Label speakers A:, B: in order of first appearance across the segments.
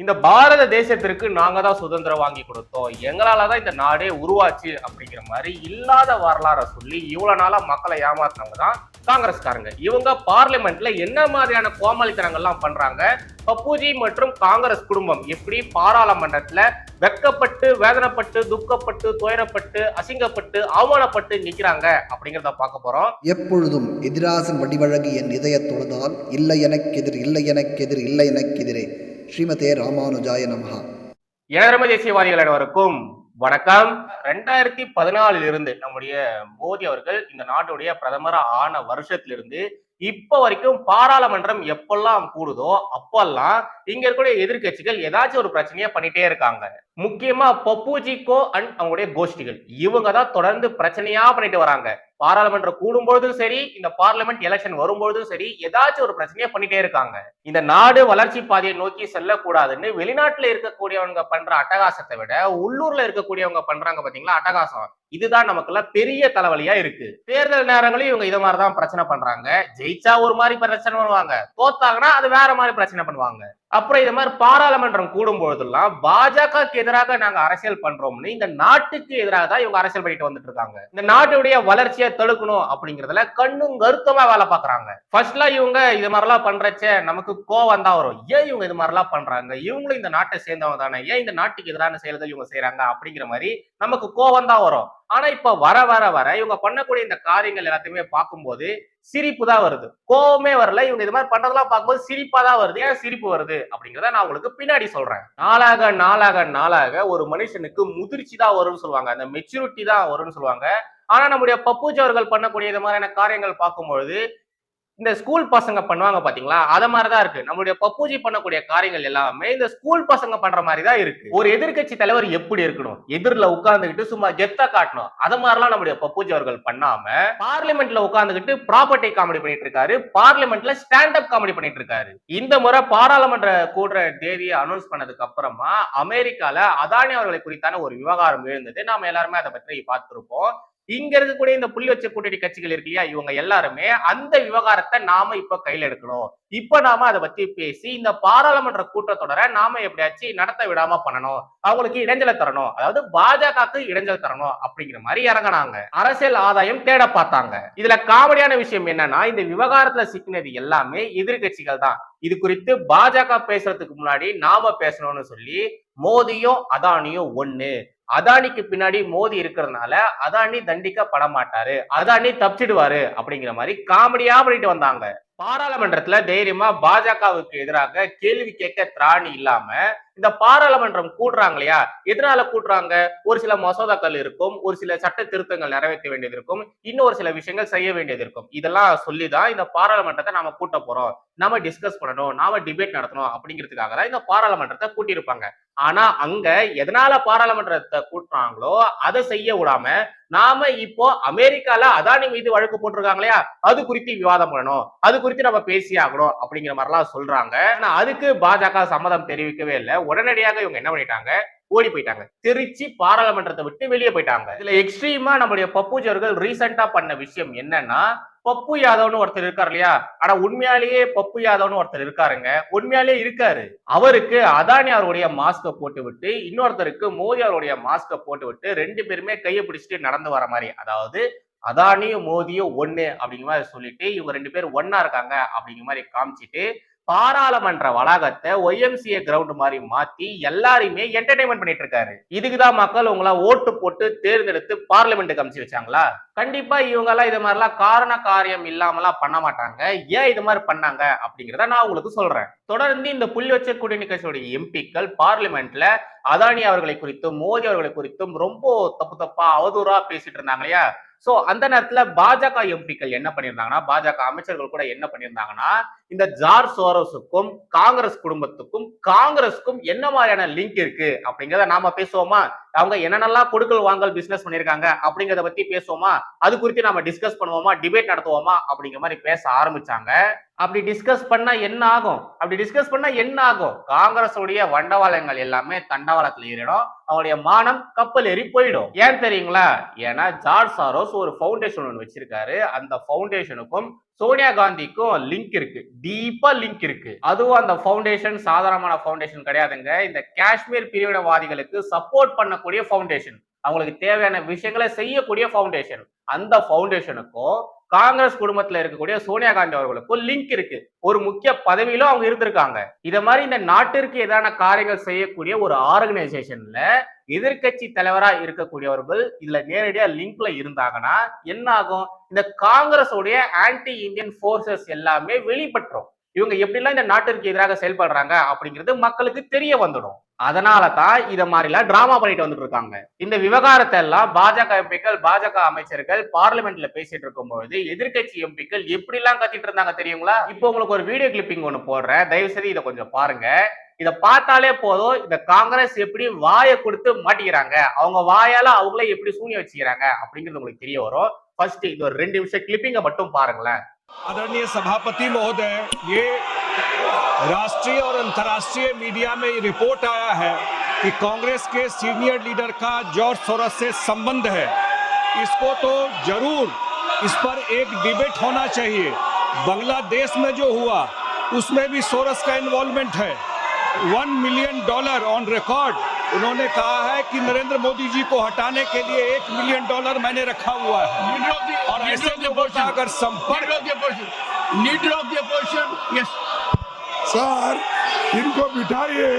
A: இந்த பாரத தேசத்திற்கு நாங்க தான் சுதந்திரம் வாங்கி கொடுத்தோம். எங்களால தான் இந்த நாடே உருவாச்சு அப்படிங்கிற மாதிரி இல்லாத வரலாறை சொல்லி இவ்வளவு நாளா மக்களை ஏமாத்தினவங்க தான் காங்கிரஸ்காரங்க. இவங்க பார்லிமெண்ட்ல என்ன மாதிரியான கோமாளித்தனங்கள்லாம் பண்றாங்க? பப்புஜி மற்றும் காங்கிரஸ் குடும்பம் எப்படி பாராளுமன்றத்துல வெக்கப்பட்டு வேதனைப்பட்டு துக்கப்பட்டு துயரப்பட்டு அசிங்கப்பட்டு அவமானப்பட்டு நிக்கிறாங்க அப்படிங்கிறத பார்க்க போறோம்.
B: எப்பொழுதும் எதிராசன் வடிவழகு என் இதயத் தொழுதால் இல்லை எனக்கெதிர் இல்லை எனக்கெதிர் இல்லை எனக்கெதிரே ஸ்ரீமதே ராமானுஜாய நமஹா.
A: எனதரம தேசியவாதிகள் அனைவருக்கும் வணக்கம். ரெண்டாயிரத்தி பதினாலில் இருந்து நம்முடைய மோடி அவர்கள் இந்த நாட்டுடைய பிரதமர் ஆன வருஷத்திலிருந்து இப்ப வரைக்கும் பாராளுமன்றம் எப்பெல்லாம் கூடுதோ அப்பெல்லாம் இங்க இருக்கக்கூடிய எதிர்க்கட்சிகள் ஏதாச்சும் ஒரு பிரச்சனையை பண்ணிட்டே இருக்காங்க. முக்கியமா பப்புஜிகோ அண்ட் அவங்களுடைய கோஷ்டிகள். இவங்க தான் தொடர்ந்து பிரச்சனையா பண்ணிட்டு வராங்க. பாராளுமன்றம் கூடும்பொழுதும் சரி இந்த பார்லிமெண்ட் எலெக்ஷன் வரும்பொழுதும் சரி ஏதாச்சும் ஒரு பிரச்சனையை பண்ணிட்டே இருக்காங்க. இந்த நாடு வளர்ச்சி பாதையை நோக்கி செல்லக்கூடாதுன்னு வெளிநாட்டுல இருக்கக்கூடியவங்க பண்ற அட்டகாசத்தை விட உள்ளூர்ல இருக்கக்கூடியவங்க பண்றாங்க பாத்தீங்களா? அட்டகாசம். இதுதான் நமக்குலாம் பெரிய தலைவலியா இருக்கு. தேர்தல் நேரங்களையும் இவங்க இதை மாதிரிதான் பிரச்சனை பண்றாங்க. ஜெயிச்சா ஒரு மாதிரி பிரச்சனை பண்ணுவாங்க. தோத்தாங்கன்னா அது வேற மாதிரி பிரச்சனை பண்ணுவாங்க. அப்புறம் இது மாதிரி பாராளுமன்றம் கூடும் பொழுதெல்லாம் பாஜகவுக்கு எதிராக நாங்க அரசியல் பண்றோம்னு இந்த நாட்டுக்கு எதிராக தான் இவங்க அரசியல் பண்ணிட்டு வந்துட்டு இருக்காங்க. இந்த நாட்டுடைய வளர்ச்சியை தடுக்கணும் அப்படிங்கறதுல கண்ணும் கருத்தமா வேலை பாக்குறாங்க ஃபர்ஸ்ட்லாம் இவங்க இது மாதிரிலாம் பண்றச்ச நமக்கு கோவம் தான் வரும். ஏன் இவங்க இது மாதிரிலாம் பண்றாங்க? இவங்களும் இந்த நாட்டை சேர்ந்தவங்க தானே. ஏன் இந்த நாட்டுக்கு எதிரான செயல்கள் இவங்க செய்யறாங்க அப்படிங்கிற மாதிரி நமக்கு கோவம் தான் வரும். ஆனா இப்ப வர வர வர இவங்க பண்ணக்கூடிய இந்த காரியங்கள் எல்லாத்தையுமே பார்க்கும்போது சிரிப்பு தான் வருது. கோவமே வரல. இவங்க இது மாதிரி பண்றதெல்லாம் பார்க்கும்போது சிரிப்பா தான் வருது. ஏன் சிரிப்பு வருது? அப்படிங்கிறத நான் உங்களுக்கு பின்னாடி சொல்றேன். நாளாக நாளாக நாளாக ஒரு மனுஷனுக்கு முதிர்ச்சி தான் வரும்னு சொல்லுவாங்க. அந்த மெச்சூரிட்டி தான் வரும்னு சொல்லுவாங்க. ஆனா நம்முடைய பப்பூஜி அவர்கள் பண்ணக்கூடிய இது மாதிரியான காரியங்கள் பார்க்கும்பொழுது இந்த ஸ்கூல் பசங்க பண்ணுவாங்க பாத்தீங்களா? அத மாதிரிதான் இருக்கு. நம்மளுடைய பப்பூஜி பண்ணக்கூடிய காரியங்கள் எல்லாமே இந்த ஸ்கூல் பசங்க பண்ற மாதிரி தான் இருக்கு. ஒரு எதிர்க்கட்சி தலைவர் எப்படி இருக்கணும்? எதிரில உட்கார்ந்துகிட்டு சும்மா கெத்தா காட்டணும். அத மாதிரிலாம் நம்முடைய பப்பூஜி அவர்கள் பண்ணாம பார்லிமெண்ட்ல உட்கார்ந்துகிட்டு ப்ராப்பர்ட்டி காமெடி பண்ணிட்டு இருக்காரு பார்லிமெண்ட்ல ஸ்டாண்ட் அப் காமெடி பண்ணிட்டு இருக்காரு இந்த முறை பாராளுமன்ற கூடுற தேதியை அனௌன்ஸ் பண்ணதுக்கு அப்புறமா அமெரிக்கால அதானி அவர்களை குறித்தான ஒரு விவகாரம் எழுந்தது. நாம எல்லாருமே அதை பற்றி பார்த்திருப்போம். இங்க இருக்கக்கூடிய இந்த புள்ளி வச்ச கூட்டணி கட்சிகள் இருக்கு இல்லையா? இவங்க எல்லாருமே அந்த விவகாரத்தை நாம இப்ப கையில எடுக்கணும். இப்ப நாம அதை பத்தி பேசி இந்த பாராளுமன்ற கூட்டத்தொடரை நாம எப்படியாச்சும் நடத்த விடாம பண்ணணும். அவங்களுக்கு இடைஞ்சலை தரணும். அதாவது பாஜகவுக்கு இடைஞ்சல் தரணும் அப்படிங்கிற மாதிரி இறங்கினாங்க. அரசியல் ஆதாயம் தேட பார்த்தாங்க. இதுல காமெடியான விஷயம் என்னன்னா இந்த விவகாரத்துல சிக்கினது எல்லாமே எதிர்கட்சிகள் தான். இது குறித்து பாஜக பேசுறதுக்கு முன்னாடி நாம பேசணும்னு சொல்லி மோதியும் அதானியும் ஒண்ணு. அதானிக்கு பின்னாடி மோதி இருக்கிறதுனால அதானி தண்டிக்கப்பட மாட்டாரு அதானி தப்பிச்சிடுவாரு அப்படிங்கிற மாதிரி காமெடியா பண்ணிட்டு வந்தாங்க. பாராளுமன்றத்துல தைரியமா பாஜகவுக்கு எதிராக கேள்வி கேட்க திராணி இல்லாம இந்த பாராளுமன்றம் கூடுறாங்க இல்லையா? எதனால கூடுறாங்க ஒரு சில மசோதாக்கள் இருக்கும் ஒரு சில சட்ட திருத்தங்கள் நிறைவேற்ற வேண்டியது இருக்கும் இன்னும் ஒரு சில விஷயங்கள் செய்ய வேண்டியது இருக்கும். இதெல்லாம் சொல்லிதான் இந்த பாராளுமன்றத்தை நாம கூட்ட போறோம். நாம டிஸ்கஸ் பண்ணணும் நாம டிபேட் நடத்தணும் அப்படிங்கிறதுக்காக தான் இந்த பாராளுமன்றத்தை கூட்டியிருப்பாங்க. ஆனா அங்க எதனால பாராளுமன்றத்தை கூட்டுறாங்களோ அதை செய்ய விடாம நாம இப்போ அமெரிக்கால அதானி மீது வழக்கு போட்டிருக்காங்க இல்லையா? அது குறித்து விவாதம் பண்ணணும். அது குறித்து நம்ம பேசி ஆகணும் அப்படிங்கிற மாதிரிலாம் சொல்றாங்க. ஆனா அதுக்கு பாஜக சம்மதம் தெரிவிக்கவே இல்லை. உடனடியாக இவங்க என்ன பண்ணிட்டாங்க? ஓடி போயிட்டாங்க. திருச்சி பாராளுமன்றத்தை விட்டு வெளியே போயிட்டாங்க. இதுல எக்ஸ்ட்ரீமா நம்மளுடைய பப்புஜி அவர்கள் ரீசெண்டா பண்ண விஷயம் என்னன்னா பப்பு யாதவ்னு ஒருத்தர் இருக்காரு இல்லையா? ஆனா உண்மையாலேயே பப்பு யாதவ்னு ஒருத்தர் இருக்காருங்க. உண்மையாலேயே இருக்காரு. அவருக்கு அதானி அவருடைய மாஸ்க போட்டு விட்டு இன்னொருத்தருக்கு மோடி அவருடைய மாஸ்க போட்டு விட்டு ரெண்டு பேருமே கையை பிடிச்சிட்டு நடந்து வர மாதிரி. அதாவது அதானியும் மோதியும் ஒண்ணு அப்படிங்கிற மாதிரி சொல்லிட்டு இவங்க ரெண்டு பேரும் ஒன்னா இருக்காங்க அப்படிங்கிற மாதிரி காமிச்சிட்டு பாராளுமன்ற வளாகத்தை ஒய்எம்சிஏ கிரவுண்ட் மாதிரி மாத்தி எல்லாரையுமே என்டர்டைன்மெண்ட் பண்ணிட்டு இருக்காரு. இதுக்குதான் மக்கள் உங்கள ஓட்டு போட்டு தேர்ந்தெடுத்து பார்லிமெண்ட்டுக்கு கமிச்சு வச்சாங்களா? கண்டிப்பா இவங்க எல்லாம் இது மாதிரிலாம் காரண காரியம் இல்லாமலாம் பண்ண மாட்டாங்க. ஏன் இது மாதிரி பண்ணாங்க அப்படிங்கிறத நான் உங்களுக்கு சொல்றேன். தொடர்ந்து இந்த புள்ளி வச்ச கூட்டணி கட்சியுடைய எம்பிக்கள் பார்லிமெண்ட்ல அதானி அவர்களை குறித்தும் மோடி அவர்களை குறித்தும் ரொம்ப தப்பு தப்பா அவதூறா பேசிட்டு இருந்தாங்க இல்லையா? சோ அந்த நேரத்துல பாஜக எம்பிக்கள் என்ன பண்ணியிருந்தாங்கன்னா பாஜக அமைச்சர்கள் கூட என்ன பண்ணியிருந்தாங்கன்னா இந்த ஜார் சோரோஸுக்கும் காங்கிரஸ் குடும்பத்துக்கும் காங்கிரஸுக்கும் என்ன மாதிரியான லிங்க் இருக்கு அப்படிங்கிறத நாம பேசுவோமா? அவங்க என்னென்னலாம் கொடுக்கல் வாங்கல் பிசினஸ் பண்ணியிருக்காங்க அப்படிங்கிறத பத்தி பேசுவோமா? அது குறித்து நம்ம டிஸ்கஸ் பண்ணுவோமா? டிபேட் நடத்துவோமா? அப்படிங்கிற மாதிரி பேச ஆரம்பிச்சாங்க. அப்படி டிஸ்கஸ் பண்ணா என்ன ஆகும்? அப்படி டிஸ்கஸ் பண்ணா என்ன ஆகும்? காங்கிரஸுடைய வண்டவாளங்கள் எல்லாமே தண்டவாளத்துல ஏறிடும். அவங்களுடைய மானம் கப்பல் ஏறி போயிடும். ஏன் தெரியுங்களா? ஏன்னா ஜார்ஜ் சாரோஸ் ஒரு ஃபவுண்டேஷன் ஒன்று வச்சிருக்காரு. அந்த ஃபவுண்டேஷனுக்கும் சோனியா காந்திக்கும் லிங்க் இருக்கு. டீப்பா லிங்க் இருக்கு. அதுவும் அந்த ஃபவுண்டேஷன் சாதாரணமான ஃபவுண்டேஷன் கிடையாதுங்க. இந்த காஷ்மீர் பிரிவினவாதிகளுக்கு சப்போர்ட் பண்ணக்கூடிய ஃபவுண்டேஷன் அவங்களுக்கு தேவையான விஷயங்களை செய்யக்கூடிய ஃபவுண்டேஷன் அந்த ஃபவுண்டேஷனுக்கும் காங்கிரஸ் குடும்பத்துல இருக்கக்கூடிய சோனியா காந்தி அவர்களுக்கும் லிங்க் இருக்கு. ஒரு முக்கிய பதவியிலும் அவங்க இருந்திருக்காங்க. இத மாதிரி இந்த நாட்டிற்கு எதிரான காரியங்கள் செய்யக்கூடிய ஒரு ஆர்கனைசேஷன்ல எதிர்க்கட்சி தலைவரா இருக்கக்கூடியவர்கள் இதுல நேரடியா லிங்க்ல இருந்தாங்கன்னா என்ன ஆகும்? இந்த காங்கிரஸோடைய ஆன்டி இந்தியன் போர்சஸ் எல்லாமே வெளிப்பட்டுரும். இவங்க எப்படிலாம் இந்த நாட்டிற்கு எதிராக செயல்படுறாங்க அப்படிங்கிறது மக்களுக்கு தெரிய வந்துடும். அதனால தான் இத மாதிரிலாம் டிராமா பண்ணிட்டு வந்துட்டு இருக்காங்க இந்த விவகாரத்தை எல்லாம் பாஜக எம்பிக்கள் பாஜக அமைச்சர்கள் பார்லிமெண்ட்ல பேசிட்டு இருக்கும்பொழுது எதிர்க்கட்சி எம்பிக்கள் எப்படி எல்லாம் கத்திட்டு இருந்தாங்க தெரியுங்களா இப்போ உங்களுக்கு ஒரு வீடியோ கிளிப்பிங் ஒண்ணு போடுறேன் தயவு செய்து இதை கொஞ்சம் பாருங்க இத பார்த்தாலே போதும் இந்த காங்கிரஸ் எப்படி வாயை கொடுத்து மாட்டிக்கிறாங்க அவங்க வாயால அவங்களே எப்படி சூனிய வச்சுக்கிறாங்க அப்படிங்கிறது உங்களுக்கு தெரிய வரும் ஃபர்ஸ்ட் இது ஒரு ரெண்டு நிமிஷம் கிளிப்பிங்க மட்டும் பாருங்களேன்
C: आदरणीय सभापति महोदय ये राष्ट्रीय और अंतर्राष्ट्रीय मीडिया में ये रिपोर्ट आया है कि कांग्रेस के सीनियर लीडर का जॉर्ज सोरस से संबंध है। इसको तो ज़रूर इस पर एक डिबेट होना चाहिए। बांग्लादेश में जो हुआ उसमें भी सोरस का इन्वॉल्वमेंट है। One million dollar on record उन्होंने कहा है कि नरेंद्र मोदी जी को हटाने के लिए एक मिलियन डॉलर मैंने रखा हुआ है। और ऐसे लोगों का अगर संपर्क
D: Leader of the opposition. Leader
E: sir इनको बिठाइए।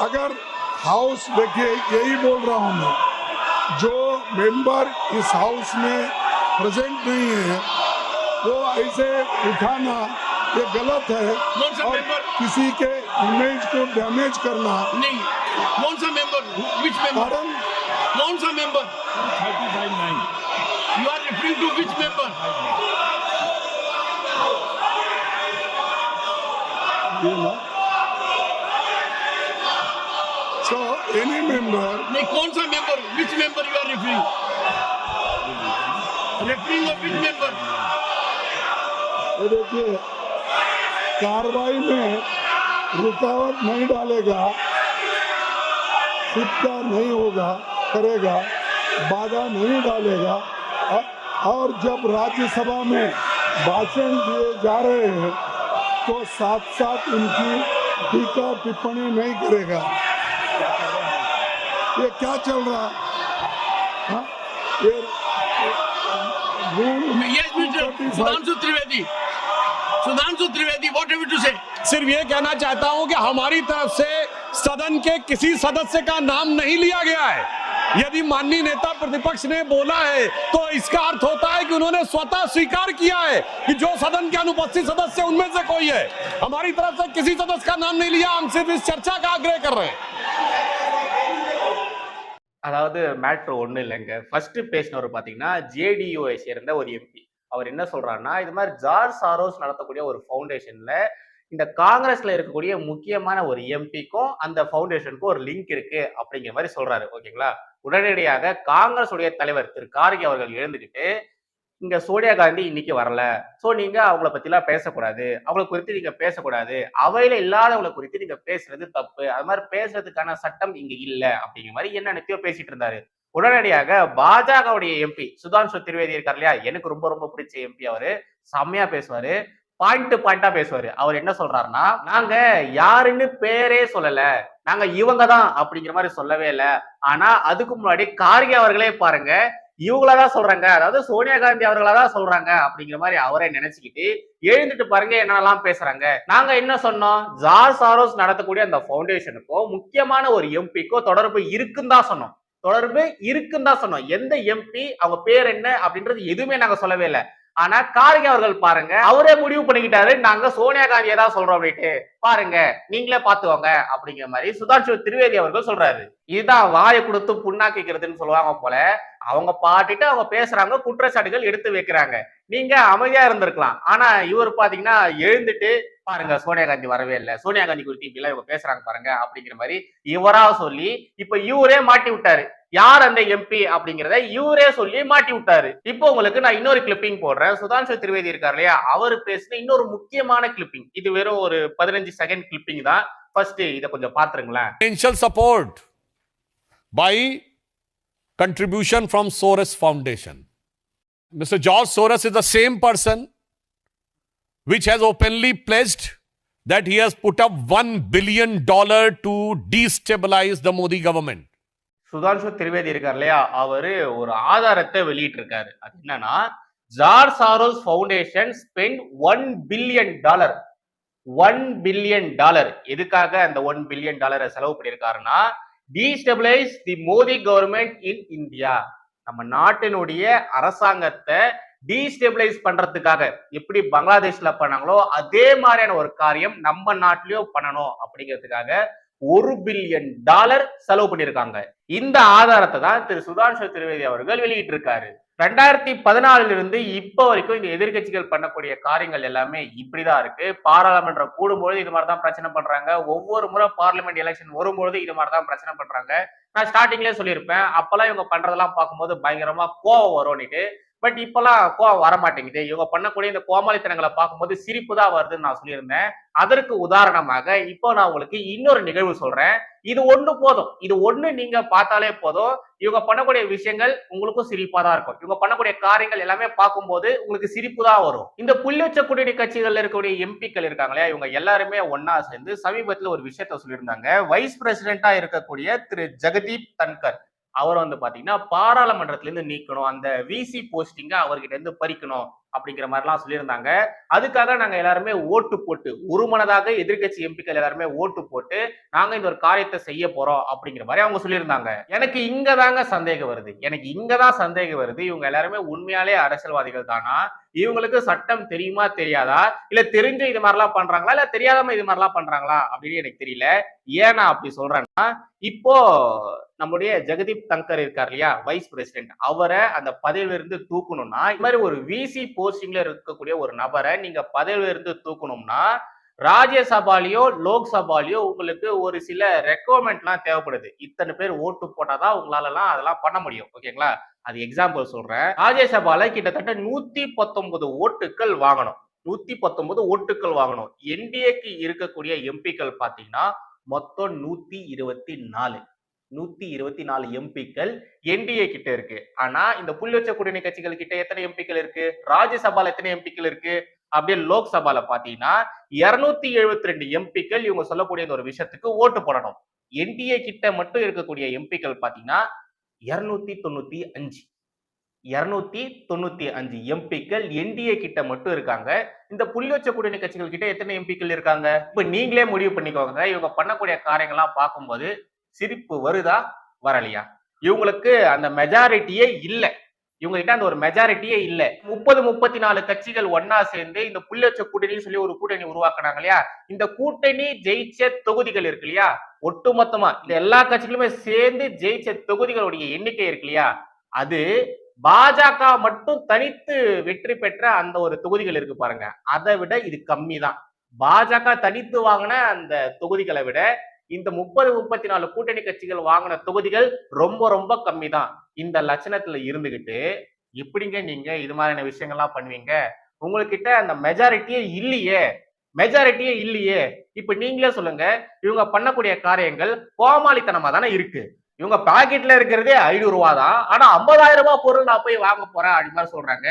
E: अगर हाउस देखिए यही बोल रहा हूँ मैं। जो मेंबर इस हाउस में प्रेजेंट नहीं है वो ऐसे उठाना ये गलत है। और किसी के इमेज को डैमेज करना।
D: नहीं कौन सा मेंबर विच मेंबर कौन सा member you are referring to which member
E: you know. So any member
D: नहीं कौन सा member which member you are referring referring of which member
E: ये देखिए कार्रवाई में रुकावट नहीं डालेगा सिक्का नहीं होगा करेगा बाधा नहीं डालेगा। और जब राज्यसभा में भाषण दिए जा रहे हैं तो साथ साथ उनकी टीका टिप्पणी नहीं करेगा। ये क्या चल रहा हाँ? ये rule
D: yes mister
E: 235
D: Sudhanshu Trivedi. Sudhanshu Trivedi what have to say
C: सिर्फ़ ये कहना चाहता हूँ कि हमारी तरफ़ से सदन के किसी सदस्य का नाम नहीं लिया गया है। यदि माननीय नेता प्रतिपक्ष ने बोला है तो इसका अर्थ होता है कि उन्होंने स्वतः स्वीकार किया है कि जो सदन के अनुपस्थित सदस्य हैं, उनमें से कोई है हमारी तरफ से किसी सदस्य का नाम नहीं लिया हम सिर्फ इस चर्चा का आग्रह कर रहे हैं
A: அதாவது மேட்ரு ஒன்றும் இல்லைங்க ஃபர்ஸ்ட் பேசினவர் பார்த்தீங்கன்னா ஜேடியூஐ சேர்ந்த ஒரு எம்பி அவர் என்ன சொல்றாருன்னா இது மாதிரி ஜார்ஜ் சாரோஸ் நடத்தக்கூடிய ஒரு ஃபவுண்டேஷன்ல இந்த காங்கிரஸ்ல இருக்கக்கூடிய முக்கியமான ஒரு எம்பிக்கும் அந்த ஃபவுண்டேஷனுக்கும் ஒரு லிங்க் இருக்கு அப்படிங்கிற மாதிரி சொல்றாரு ஓகேங்களா உடனடியாக காங்கிரஸ் உடைய தலைவர் திரு கார்கே அவர்கள் எழுந்துக்கிட்டு இங்க சோனியா காந்தி இன்னைக்கு வரல. சோ நீங்க அவங்கள பத்திலாம் பேசக்கூடாது. அவங்கள குறித்து நீங்க பேசக்கூடாது. அவையில இல்லாதவங்களை குறித்து நீங்க பேசுறது தப்பு. அது மாதிரி பேசுறதுக்கான சட்டம் இங்க இல்ல. அப்படிங்கிற மாதிரி என்ன நித்தியோ பேசிட்டு இருந்தாரு. உடனடியாக பாஜகவுடைய எம்பி சுதான்சு திரிவேதி இருக்கார் இல்லையா? எனக்கு ரொம்ப ரொம்ப பிடிச்ச எம்பி அவரு. செம்மையா பேசுவாரு. பாயிண்ட் டு பாயிண்டா பேசுவாரு. அவர் என்ன சொல்றாருன்னா நாங்க யாருன்னு பேரே சொல்லல. நாங்க இவங்க தான் அப்படிங்கிற மாதிரி சொல்லவே இல்லை. ஆனா அதுக்கு முன்னாடி கார்கே அவர்களே பாருங்க இவங்களதான் சொல்றாங்க. அதாவது சோனியா காந்தி அவர்களா தான் சொல்றாங்க அப்படிங்கிற மாதிரி அவரே நினைச்சுக்கிட்டு எழுந்துட்டு பாருங்க என்னென்னலாம் பேசுறாங்க. நாங்க என்ன சொன்னோம்? ஜார் சாரோஸ் நடத்தக்கூடிய அந்த ஃபவுண்டேஷனுக்கோ முக்கியமான ஒரு எம்பிக்கோ தொடர்பு இருக்குன்னு தான் சொன்னோம். தொடர்பு இருக்குன்னு தான் சொன்னோம். எந்த எம்பி அவங்க பேர் என்ன அப்படின்றது எதுவுமே நாங்க சொல்லவே இல்லை. ஆனா கார்கே அவர்கள் பாருங்க அவரே முடிவு பண்ணிக்கிட்டாரு. நாங்க சோனியா காந்தியை தான் சொல்றோம் அப்படின்ட்டு. பாருங்க நீங்களே பாத்துக்கோங்க அப்படிங்கிற மாதிரி சுதான்ஷு திரிவேதி அவர்கள் சொல்றாரு. இதுதான் வாயை கொடுத்து புண்ணாக்கிக்கிறதுன்னு சொல்லுவாங்க போல அவங்க பாட்டுட்டு அவங்க பேசுறாங்க குற்றச்சாட்டுகள் எடுத்து வைக்கிறாங்க. நீங்க அமைதியா இருந்திருக்கலாம். ஆனா இவர் பாத்தீங்கன்னா எழுந்துட்டு பாருங்க சோனியா காந்தி வரவே இல்லை. சோனியா காந்தி குறித்து இப்படி எல்லாம் இவங்க பேசுறாங்க பாருங்க அப்படிங்கிற மாதிரி இவரா சொல்லி இப்ப இவரே மாட்டி விட்டாரு. யார் அந்த எம்பி அப்படிங்கிறத இவரே சொல்லி மாட்டி விட்டாரு இப்போ உங்களுக்கு நான் இன்னொரு கிளிப்பிங் போடுறேன் சுதான்சு திரிவேதி இருக்கார் இல்லையா அவர் பேசின இன்னொரு முக்கியமான கிளிப்பிங் இது வெறும் ஒரு பதினஞ்சு செகண்ட் கிளிப்பிங் தான் ஃபர்ஸ்ட் இதை கொஞ்சம் பாத்துருங்களேன்
F: support by contribution from Soros foundation mister George Soros is the same person which has openly pledged that he has put up one billion dollar to destabilize the Modi government
A: Sudhanshu Trivedi இருக்கார் இல்லையா? அவரு ஒரு ஆதாரத்தை வெளியிட்டிருக்காரு. அது என்னன்னா George Soros foundation spend one billion dollar. One billion dollar. எதுக்காக அந்த ஒன் பில்லியன் டாலரை செலவு பண்ணியிருக்காருன்னா destabilize the Modi government in India. நம்ம நாட்டினுடைய அரசாங்கத்தை டீஸ்டெபிளைஸ் பண்றதுக்காக. எப்படி பங்களாதேஷ்ல பண்ணாங்களோ அதே மாதிரியான ஒரு காரியம் நம்ம நாட்டிலயும் பண்ணணும் அப்படிங்கிறதுக்காக ஒரு பில்லியன் டாலர் செலவு பண்ணியிருக்காங்க. இந்த ஆதாரத்தை தான் திரு சுதான்ஷு திரிவேதி அவர்கள் வெளியிட்டிருக்காரு. ரெண்டாயிரத்தி பதினாலுல இருந்து இப்ப வரைக்கும் இந்த எதிர்க்கட்சிகள் பண்ணக்கூடிய காரியங்கள் எல்லாமே இப்படிதான் இருக்கு. பாராளுமன்றம் கூடும்பொழுது இது மாதிரி தான் பிரச்சனை பண்றாங்க. ஒவ்வொரு முறை பார்லிமெண்ட் எலெக்ஷன் வரும்பொழுது இது மாதிரி தான் பிரச்சனை பண்றாங்க. நான் ஸ்டார்டிங்லேயே சொல்லியிருப்பேன். அப்பெல்லாம் இவங்க பண்றதெல்லாம் பார்க்கும்போது பயங்கரமா கோவம் வரும்னுட்டு பட் இப்பெல்லாம் கோவம் வர மாட்டேங்குது இவங்க பண்ணக்கூடிய இந்த கோமாளித்தனங்களை பார்க்கும்போது சிரிப்பு தான் வருதுன்னு நான் சொல்லியிருந்தேன். அதற்கு உதாரணமாக இப்போ நான் உங்களுக்கு இன்னொரு நிகழ்வு சொல்றேன். இது ஒண்ணு போதும். இது ஒண்ணு நீங்க பார்த்தாலே போதும். இவங்க பண்ணக்கூடிய விஷயங்கள் உங்களுக்கும் சிரிப்பா தான் இருக்கும். இவங்க பண்ணக்கூடிய காரியங்கள் எல்லாமே பார்க்கும்போது உங்களுக்கு சிரிப்பு தான் வரும். இந்த புள்ளிச்ச குடிநீர் கட்சிகள் இருக்கக்கூடிய எம்பிக்கள் இருக்காங்களே இவங்க எல்லாருமே ஒன்னா சேர்ந்து சமீபத்தில் ஒரு விஷயத்த சொல்லியிருந்தாங்க. வைஸ் பிரசிடென்டா இருக்கக்கூடிய திரு. ஜெகதீப் தன்கர். அவர் வந்து பாத்தீங்கன்னா பாராளுமன்றத்திலேருந்து நீக்கணும். அந்த விசி போஸ்டிங்க அவர்கிட்ட இருந்து பறிக்கணும். அப்படிங்கிற மாதிரிலாம் சொல்லியிருந்தாங்க. அதுக்காக நாங்க எல்லாருமே ஓட்டு போட்டு ஒருமனதாக எதிர்க்கட்சி எம்பிக்கள் எல்லாருமே ஓட்டு போட்டு நாங்க இந்த ஒரு காரியத்தை செய்ய போறோம் அப்படிங்கிற மாதிரி அவங்க சொல்லியிருந்தாங்க. எனக்கு இங்க தாங்க சந்தேகம் வருது. எனக்கு இங்கதான் சந்தேகம் வருது. இவங்க எல்லாருமே உண்மையாலே அரசியல்வாதிகள் தானா? இவங்களுக்கு சட்டம் தெரியுமா தெரியாதா? இல்ல தெரிஞ்சு இது மாதிரிலாம் பண்றாங்களா? இல்ல தெரியாதம இது மாதிரிலாம் பண்றாங்களா? அப்படின்னு எனக்கு தெரியல. ஏன் நான் அப்படி சொல்றேன்னா இப்போ நம்முடைய ஜெகதீப் தங்கர் இருக்கார் இல்லையா? வைஸ் பிரசிடென்ட் அவரை அந்த பதவியிலிருந்து தூக்கணும்னா இது மாதிரி ஒரு விசி போ போஸ்டிங்ல இருக்கக்கூடிய ஒரு நபரை நீங்க பதவியிலிருந்து தூக்கணும்னா ராஜ்யசபாலேயோ லோக்சபாலேயோ உங்களுக்கு ஒரு சில ரெக்குவயர்மெண்ட்லாம் தேவைப்படுது. இத்தனை பேர் ஓட்டு போட்டாதான் உங்களாலலாம் அதெல்லாம் பண்ண முடியும். ஓகேங்களா? அது எக்ஸாம்பிள் சொல்றேன். ராஜ்யசபால கிட்டத்தட்ட நூத்தி பத்தொன்பது ஓட்டுகள் வாங்கணும். நூத்தி பத்தொன்பது ஓட்டுகள் வாங்கணும் என்டிஏக்கு இருக்கக்கூடிய எம்பிக்கள் பாத்தீங்கன்னா மொத்தம் நூத்தி இருபத்தி நாலு. நூத்தி இருபத்தி நாலு எம்பிக்கள் என்டிஏ கிட்ட இருக்கு. ஆனா இந்த புள்ளி வச்ச கூட்டணி கட்சிகள் கிட்ட எத்தனை எம்பிக்கள் இருக்கு? ராஜ்யசபால எத்தனை எம்பிக்கள் இருக்கு? அப்படியே லோக்சபால பாத்தீங்கன்னா இருநூத்தி எழுபத்தி ரெண்டு எம்பிக்கள் இவங்க சொல்லக்கூடிய ஒரு விஷயத்துக்கு ஓட்டு போடணும். என்டிஏ கிட்ட மட்டும் இருக்கக்கூடிய எம்பிக்கள் பாத்தீங்கன்னா இருநூத்தி தொண்ணூத்தி அஞ்சு. இருநூத்தி தொண்ணூத்தி அஞ்சு எம்பிக்கள் என்டிஏ கிட்ட மட்டும் இருக்காங்க. இந்த புள்ளி வச்ச கூட்டணி கட்சிகள் கிட்ட எத்தனை எம்பிக்கள் இருக்காங்க? இப்ப நீங்களே முடிவு பண்ணிக்கோங்க. இவங்க பண்ணக்கூடிய காரியங்கள்லாம் பார்க்கும்போது சிரிப்பு வருதா? வரலையா? இவங்களுக்கு அந்த மெஜாரிட்டியே இல்லை. இவங்க கிட்ட அந்த ஒரு மெஜாரிட்டியே இல்ல. முப்பது முப்பத்தி நாலு கட்சிகள் ஒன்னா சேர்ந்து இந்த புள்ளச்ச கூட்டணின்னு சொல்லி ஒரு கூட்டணி உருவாக்குனாங்க இல்லையா? இந்த கூட்டணி ஜெயிச்ச தொகுதிகள் இருக்கு இல்லையா? ஒட்டுமொத்தமா இந்த எல்லா கட்சிகளுமே சேர்ந்து ஜெயிச்ச தொகுதிகளுடைய எண்ணிக்கை இருக்கு இல்லையா? அது பாஜக மட்டும் தனித்து வெற்றி பெற்ற அந்த ஒரு தொகுதிகள் இருக்கு பாருங்க. அதை விட இது கம்மி தான் பாஜக தனித்து வாங்கின அந்த தொகுதிகளை விட இந்த முப்பது முப்பத்தி நாலு கூட்டணி கட்சிகள் வாங்கின தொகுதிகள் ரொம்ப ரொம்ப கம்மி தான் இந்த லட்சணத்துல இருந்துகிட்டு எப்படிங்க நீங்க இது மாதிரியான விஷயங்கள்லாம் பண்ணுவீங்க. உங்ககிட்ட அந்த மெஜாரிட்டியே இல்லையே. மெஜாரிட்டியே இல்லையே. இப்ப நீங்களே சொல்லுங்க இவங்க பண்ணக்கூடிய காரியங்கள் கோமாளித்தனமா தானே இருக்கு. இவங்க பாக்கெட்ல இருக்கிறதே ஐநூறு ரூபா தான் ஆனா ஐம்பதாயிரம் ரூபாய் பொருள் நான் போய் வாங்க போறேன் அப்படி மாதிரி சொல்றாங்க.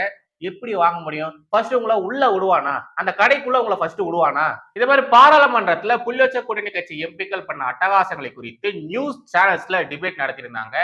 A: எப்படி வாங்க முடியும்? ஃபர்ஸ்ட் உங்களை உள்ள விடுவானா? அந்த கடைக்குள்ள உங்களை ஃபர்ஸ்ட் விடுவானா? இதே மாதிரி பாராளுமன்றத்துல புள்ளச்ச கூட்டணி கட்சி எம்பிக்கள் பண்ண அட்டகாசங்களை குறித்து நியூஸ் சேனல்ஸ்ல டிபேட் நடத்தியிருந்தாங்க.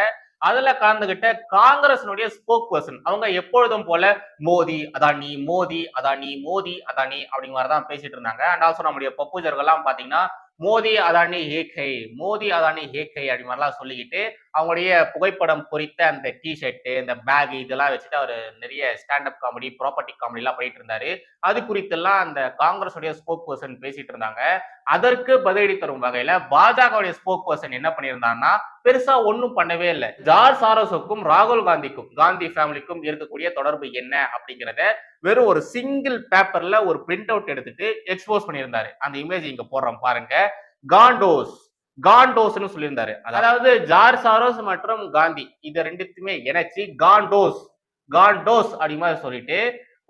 A: அதுல கலந்துகிட்ட காங்கிரஸினுடைய ஸ்போக் பர்சன் அவங்க எப்பொழுதும் போல மோடி அதானி மோடி அதானி மோடி அதானி அப்படிங்கிற மாதிரி தான் பேசிட்டு இருந்தாங்க. அண்ட் ஆல்சோ நம்முடைய பப்புஜர்கள்லாம் பாத்தீங்கன்னா மோதி அதானி ஹேகை மோதி அதானி ஹேகை அப்படி மாதிரிலாம் சொல்லிக்கிட்டு அவங்களுடைய புகைப்படம் பொறித்த அந்த டிஷர்ட்டு இந்த பேக் இதெல்லாம் வச்சுட்டு அவர் நிறைய ஸ்டாண்டப் காமெடி ப்ராப்பர்ட்டி காமெடிலாம் எல்லாம் பண்ணிட்டு இருந்தாரு. அது குறித்தெல்லாம் அந்த காங்கிரஸுடைய ஸ்போக் பர்சன் பேசிட்டு இருந்தாங்க. அதற்கு பதிலடி தரும் வகையில பாஜகவுடைய ஸ்போக் பர்சன் என்ன பண்ணியிருந்தாங்கன்னா பெருசா ஒன்றும் பண்ணவே இல்லை. ஜார்ஜ் சாரோஸுக்கும் ராகுல் காந்திக்கும் காந்தி ஃபேமிலிக்கும் இருக்கக்கூடிய தொடர்பு என்ன அப்படிங்கிறத வெறும் ஒரு சிங்கிள் பேப்பர்ல ஒரு பிரிண்ட் அவுட் எடுத்துட்டு எக்ஸ்போஸ் பண்ணியிருந்தாரு. அந்த இமேஜ் இங்க போடுறோம் பாருங்க. காண்டோஸ். காண்டோஸ்னு சொல்லியிருந்தாரு. அதாவது ஜார் சாரோஸ் மற்றும் காந்தி. இது ரெண்டுத்துமே இணைச்சி காண்டோஸ். காண்டோஸ் அப்படிங்கிற மாதிரி சொல்லிட்டு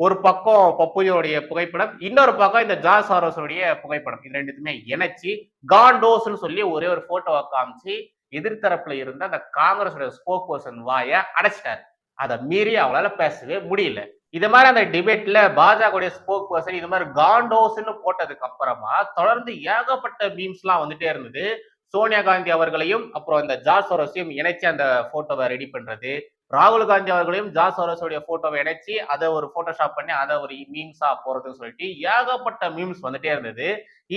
A: ஒரு பக்கம் பப்புஜோடைய புகைப்படம் இன்னொரு பக்கம் இந்த ஜார் சாரோஸோடைய புகைப்படம். இது ரெண்டுத்துமே இணைச்சி காண்டோஸ்னு சொல்லி ஒரே ஒரு போட்டோவை காமிச்சு எதிர்த்தரப்புல இருந்த அந்த காங்கிரஸோட ஸ்போக் பர்சன் வாய அடைச்சிட்டாரு. அதை மீறி அவங்களால பேசவே முடியல. இது மாதிரி அந்த டிபேட்ல பாஜக ஸ்போக் பர்சன் இது மாதிரி காண்டோஸ்ன்னு போட்டதுக்கு அப்புறமா தொடர்ந்து ஏகப்பட்ட மீம்ஸ்லாம் வந்துட்டே இருந்தது. சோனியா காந்தி அவர்களையும் அப்புறம் இந்த ஜார்ஜ் சோரஸையும் இணைச்சு அந்த போட்டோவை ரெடி பண்றது. ராகுல் காந்தி அவர்களையும் ஜார்ஜ் சோரஸோடைய போட்டோவை இணைச்சு அதை ஒரு போட்டோஷாப் பண்ணி அதை ஒரு மீம்ஸா போறதுன்னு சொல்லிட்டு ஏகப்பட்ட மீம்ஸ் வந்துட்டே இருந்தது.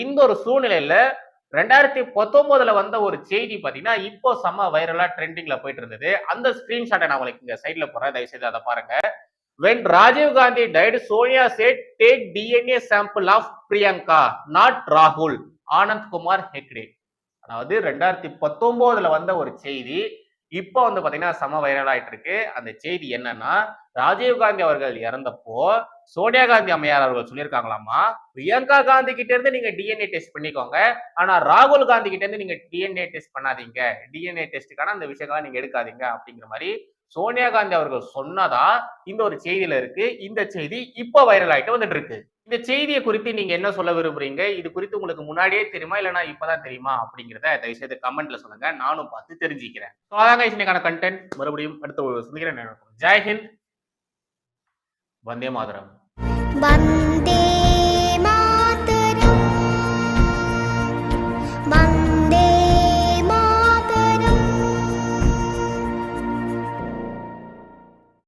A: இந்த ஒரு சூழ்நிலையில ரெண்டாயிரத்தி பத்தொன்பதுல வந்த ஒரு செய்தி பாத்தீங்கன்னா இப்போ செம்ம வைரலா ட்ரெண்டிங்ல போயிட்டு இருந்தது. அந்த ஸ்கிரீன்ஷாட்டை நான் உங்களுக்கு இங்க சைட்ல போறேன் தயவு செய்து அதை பாருங்க. When Rajiv Gandhi died, Sonia said take DNA sample of Priyanka not ராகுல் ஆனந்த் குமார் ஹெக்டே. அதாவது ரெண்டாயிரத்தி பத்தொன்பதுல வந்த ஒரு செய்தி இப்போ வந்து பாத்தீங்கன்னா சம வைரல் ஆயிட்டு இருக்கு அந்த செய்தி என்னன்னா ராஜீவ் காந்தி அவர்கள் இறந்தப்போ சோனியா காந்தி அம்மையார் அவர்கள் சொல்லியிருக்காங்களாமா பிரியங்கா காந்தி கிட்ட இருந்து நீங்க டிஎன்ஏ டெஸ்ட் பண்ணிக்கோங்க ஆனா ராகுல் காந்தி கிட்ட இருந்து நீங்க டிஎன்ஏ டெஸ்ட் பண்ணாதீங்க. டிஎன்ஏ டெஸ்ட்டுக்கான அந்த விஷயங்கள்லாம் நீங்க எடுக்காதீங்க அப்படிங்கிற மாதிரி சோனியா காந்தி அவர்கள் சொன்னதா இந்த ஒரு செய்தியில இருக்கு. இந்த செய்தி இப்போ வைரல் ஆயிட்டு வந்துட்டு இருக்கு இந்த செய்தியை குறித்து நீங்க என்ன சொல்ல விரும்புறீங்க? இது குறித்து உங்களுக்கு முன்னாடியே தெரியுமா? இல்லைனா இப்பதான் தெரியுமா? அப்படிங்கிறத தயவுசெய்து கமெண்ட்ல சொல்லுங்க. நானும் பார்த்து தெரிஞ்சுக்கிறேன். இன்னைக்கான கண்டென்ட் மறுபடியும் அடுத்த சந்திக்கிறேன். ஜெய்ஹிந்த் வந்தே மாதரம்.